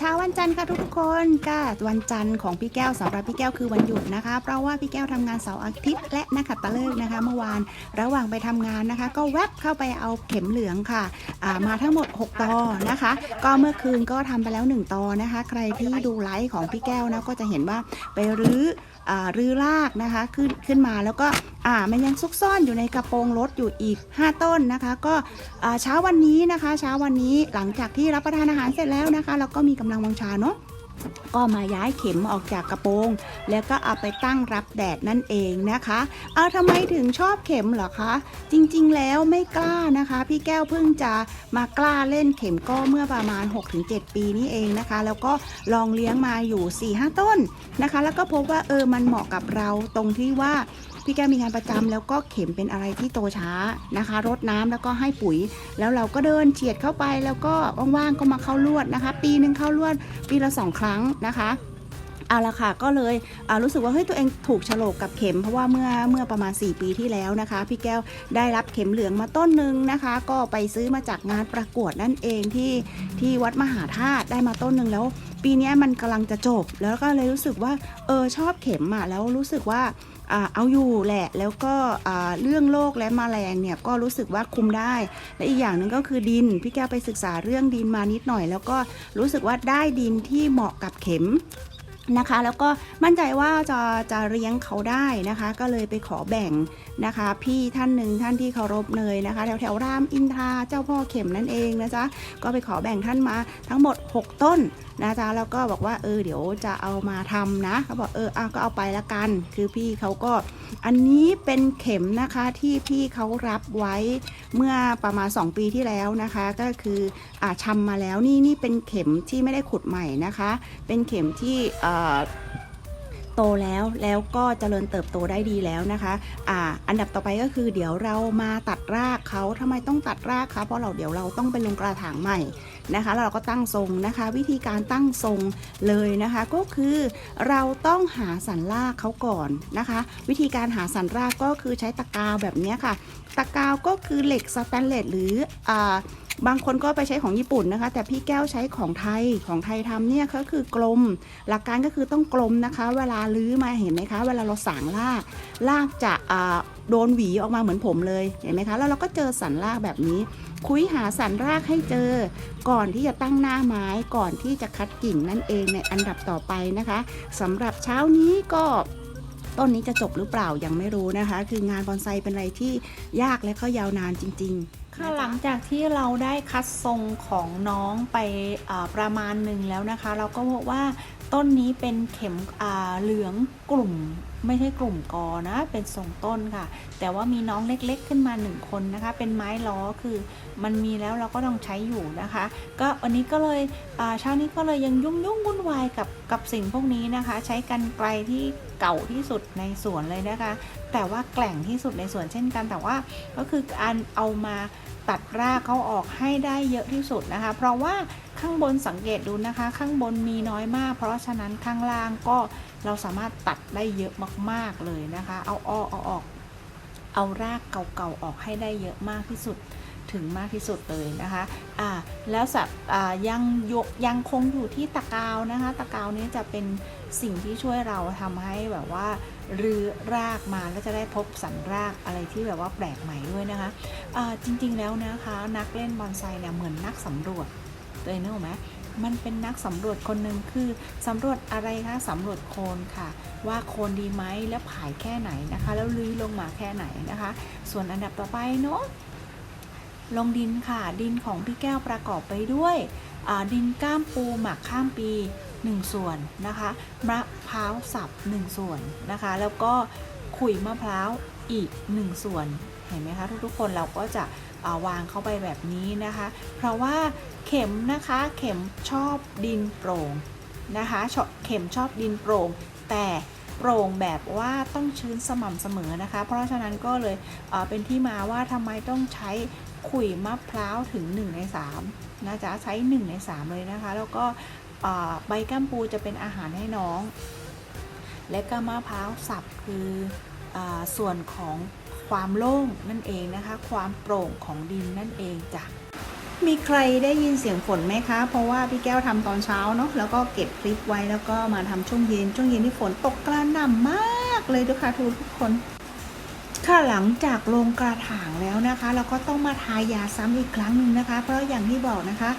ช้าวันจันทร์ค่ะทุกคนก็วันจันทร์ของพี่แก้วสำหรับพี่แก้วคือวันหยุดนะคะ เพราะว่าพี่แก้วทำงานเสาร์อาทิตย์และนักขัตฤกษ์นะคะ เมื่อวานระหว่างไปทำงานนะคะ ก็แวบเข้าไปเอาเข็มเหลืองค่ะมาทั้งหมด 6 ตอนะคะ ก็เมื่อคืนก็ทำไปแล้ว 1 ตอนะคะ ใครที่ดูไลฟ์ของพี่แก้วนะก็จะเห็นว่าไปรื้อ รื้อรากนะคะขึ้นขึ้นมาแล้วก็อ่ามันยังซุกซ่อนอยู่ในกระโปรงรถอยู่อีก 5 ต้นนะคะ ก็เช้าวันนี้นะคะ เช้าวันนี้หลังจากที่รับประทานอาหารเสร็จแล้วนะคะ เราก็มีกำลังวังชาเนาะ ก็มาย้ายเข็มออกจากกระโปรง แล้วก็เอาไปตั้งรับแดดนั่นเองนะคะ เอาทำไมถึงชอบเข็มเหรอคะ จริงๆแล้วไม่กล้านะคะ พี่แก้วเพิ่งจะมากล้าเล่นเข็มก็เมื่อประมาณ 6-7 ปีนี้เองนะคะ แล้วก็ลองเลี้ยงมาอยู่ 4-5 ต้นนะคะ แล้วก็พบว่าเออมันเหมาะกับเราตรงที่ว่า พี่แก้วมีงานประจำแล้วก็เข็มเป็นอะไรที่โตช้านะคะ รดน้ำแล้วก็ให้ปุ๋ย แล้วเราก็เดินเฉียดเข้าไปแล้วก็ว่างๆก็มาเข้าลวดนะคะ ปีหนึ่งเข้าลวดปีละสองครั้งนะคะเอาละค่ะก็เลยรู้สึกว่าเฮ้ยตัวเองถูกฉลกกับเข็มเพราะว่าเมื่อเมื่อประมาณ 4 ปีที่แล้วนะคะ พี่แก้วได้รับเข็มเหลืองมาต้นหนึ่งนะคะ ก็ไปซื้อมาจากงานประกวดนั่นเองที่ที่วัดมหาธาตุได้มาต้นหนึ่งแล้ว ปีนี้มันกำลังจะจบ แล้วก็เลยรู้สึกว่าเออชอบเข็มอะแล้วรู้สึกว่าเอาอยู่แหละแล้วก็เรื่องโรคและมแมลงเนี่ยก็รู้สึกว่าคุมได้ และอีกอย่างหนึ่งก็คือดินพี่แก้วไปศึกษาเรื่องดินมานิดหน่อย แล้วก็รู้สึกว่าได้ดินที่เหมาะกับเข็มนะคะ แล้วก็มั่นใจว่าจะจะเลี้ยงเขาได้นะคะ ก็เลยไปขอแบ่งนะคะ พี่ท่านหนึ่งท่านที่เคารพเนยนะคะ แถวแถวรามอินทราเจ้าพ่อเข็มนั่นเองนะจ๊ะก็ไปขอแบ่งท่านมาทั้งหมด 6 ต้น นะจ๊ะแล้วก็บอกว่าเออเดี๋ยวจะเอามาทำนะเขาบอกเอออ้าก็เอาไปละกัน คือพี่เขาก็อันนี้เป็นเข็มนะคะที่พี่เขารับไว้เมื่อประมาณ 2 ปีที่แล้วนะคะ ก็คืออ่าชำมาแล้วนี่นี่เป็นเข็มที่ไม่ได้ขุดใหม่นะคะ เป็นเข็มที่อ่า โตแล้วแล้วก็เจริญเติบโตได้ดีแล้วนะคะอ่าอันดับต่อไปก็คือเดี๋ยวเรามาตัดรากเขาทำไมต้องตัดรากคะเพราะเราเดี๋ยวเราต้องไปลงกระถางใหม่นะคะแล้วเราก็ตั้งทรงนะคะ วิธีการตั้งทรงเลยนะคะก็คือเราต้องหาสันรากเขาก่อนนะคะ วิธีการหาสันรากก็คือใช้ตะกาวแบบนี้ค่ะ ตะกาวก็คือเหล็กสแตนเลสหรืออ่า บางคนก็ไปใช้ของญี่ปุ่นนะคะ แต่พี่แก้วใช้ของไทยของไทยทำเนี่ยก็คือกลม หลักการก็คือต้องกลมนะคะ เวลาลื้อมาเห็นไหมคะ เวลาเราสางรากรากจะโดนหวีออกมาเหมือนผมเลยเห็นไหมคะ แล้วเราก็เจอสันรากแบบนี้ คุยหาสันรากให้เจอ ก่อนที่จะตั้งหน้าไม้ก่อนที่จะคัดกิ่งนั่นเองในอันดับต่อไปนะคะสำหรับเช้านี้ก็ต้นนี้จะจบหรือเปล่ายังไม่รู้นะคะ คืองานบอนไซเป็นอะไรที่ยากและก็ยาวนานจริง ๆ ค่ะหลังจากที่เราได้คัดทรงของน้องไปประมาณหนึ่งแล้วนะคะ เราก็พบว่า ต้นนี้เป็นเข็มอ่าเหลืองกลุ่มไม่ใช่กลุ่มกอนะ เป็นทรงต้นค่ะ แต่ว่ามีน้องเล็กๆ ขึ้นมาหนึ่งคนนะคะ เป็นไม้ล้อคือมันมีแล้วเราก็ต้องใช้อยู่นะคะ ก็วันนี้ก็เลยเช้านี้ก็เลยยังยุ่งยุ่งวุ่นวายกับกับสิ่งพวกนี้นะคะ ใช้กันไกลที่เก่าที่สุดในสวนเลยนะคะ แต่ว่าแกล่งที่สุดในสวนเช่นกัน แต่ว่าก็คือการเอามา ตัดรากเขาออกให้ได้เยอะที่สุดนะคะ เพราะว่าข้างบนสังเกตดูนะคะ ข้างบนมีน้อยมาก เพราะฉะนั้นข้างล่างก็เราสามารถตัดได้เยอะมากๆเลยนะคะ เอาออกเอาออก เอารากเก่าๆออกให้ได้เยอะมากที่สุด ถึงมากที่สุดเลยนะคะอ่าแล้วสับอ่ายังยกยังคงอยู่ที่ตะกาวนะคะตะกาวนี้จะเป็นสิ่งที่ช่วยเราทำให้แบบว่ารื้อรากมาแล้วจะได้พบสันรากอะไรที่แบบว่าแปลกใหม่ด้วยนะคะอ่าจริงๆแล้วนะคะ นักเล่นบอนไซเนี่ยเหมือนนักสำรวจตัวเองนึกออกไหมมันเป็นนักสำรวจคนหนึ่งคือสำรวจอะไรคะสำรวจโคนค่ะ ว่าโคนดีไหมแล้วผายแค่ไหนนะคะ แล้วลื้อลงมาแค่ไหนนะคะ ส่วนอันดับต่อไปเนาะ ลงดินค่ะ ดินของพี่แก้วประกอบไปด้วยดินก้ามปูหมักข้ามปี 1 ส่วนนะคะมะพร้าวสับ 1 ส่วนนะคะ แล้วก็ขุยมะพร้าวอีก 1 ส่วน เห็นไหมคะทุกๆคนเราก็จะาวางเข้าไปแบบนี้นะคะ เพราะว่าเข็มนะคะเข็มชอบดินโปร่งนะคะเข็มชอบดินโปร่งแต่โปร่งแบบว่าต้องชื้นสม่ำเสมอนะคะ เพราะฉะนั้นก็เลยเเป็นที่มาว่าทำไมต้องใช้ ขุยมะพร้าวถึง 1 ใน3นะจ๊ะใช้ 1 ใน 3 เลยนะคะ แล้วก็ใบก้ามปูจะเป็นอาหารให้น้อง และก็มะพร้าวสับคืออส่วนของความโล่งนั่นเองนะคะ ความโปร่งของดินนั่นเองจ้ะมีใครได้ยินเสียงฝนไหมคะ เพราะว่าพี่แก้วทำตอนเช้าเนาะ แล้วก็เก็บคลิปไว้แล้วก็มาทำช่วงเย็น ช่วงเย็นที่ฝนตกกระหน่ำมากเลยทุกค่ะทุกคน ค่ะหลังจากลงกระถางแล้วนะคะ เราก็ต้องมาทายาซ้ำอีกครั้งหนึ่งนะคะ เพราะอย่างที่บอกนะคะ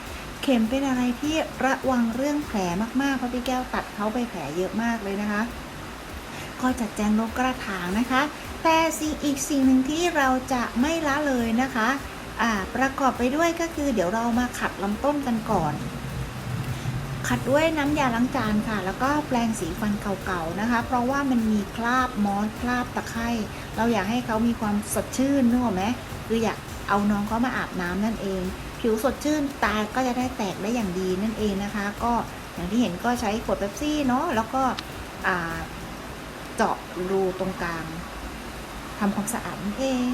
เข็มเป็นอะไรที่ระวังเรื่องแผลมากๆเพราะพี่แก้วตัดเขาไปแผลเยอะมากเลยนะคะ ก็จัดแจงลงกระถางนะคะ แต่สิ่งอีกสิ่งหนึ่งที่เราจะไม่ละเลยนะคะประกอบไปด้วยก็คือเดี๋ยวเรามาขัดลำต้นกันก่อน ขัดด้วยน้ำยาล้างจานค่ะ แล้วก็แปรงสีฟันเก่าๆนะคะ เพราะว่ามันมีคราบมอสคราบตะไคร่เราอยากให้เขามีความสดชื่นนึกออกไหมคืออยากเอาน้องเขามาอาบน้ำนั่นเอง ผิวสดชื่นตาก็จะได้แตกได้อย่างดีนั่นเองนะคะ ก็อย่างที่เห็นก็ใช้ขวดเป๊ปซี่เนาะแล้วก็เจาะรูตรงกลางทำความสะอาดนั่นเอง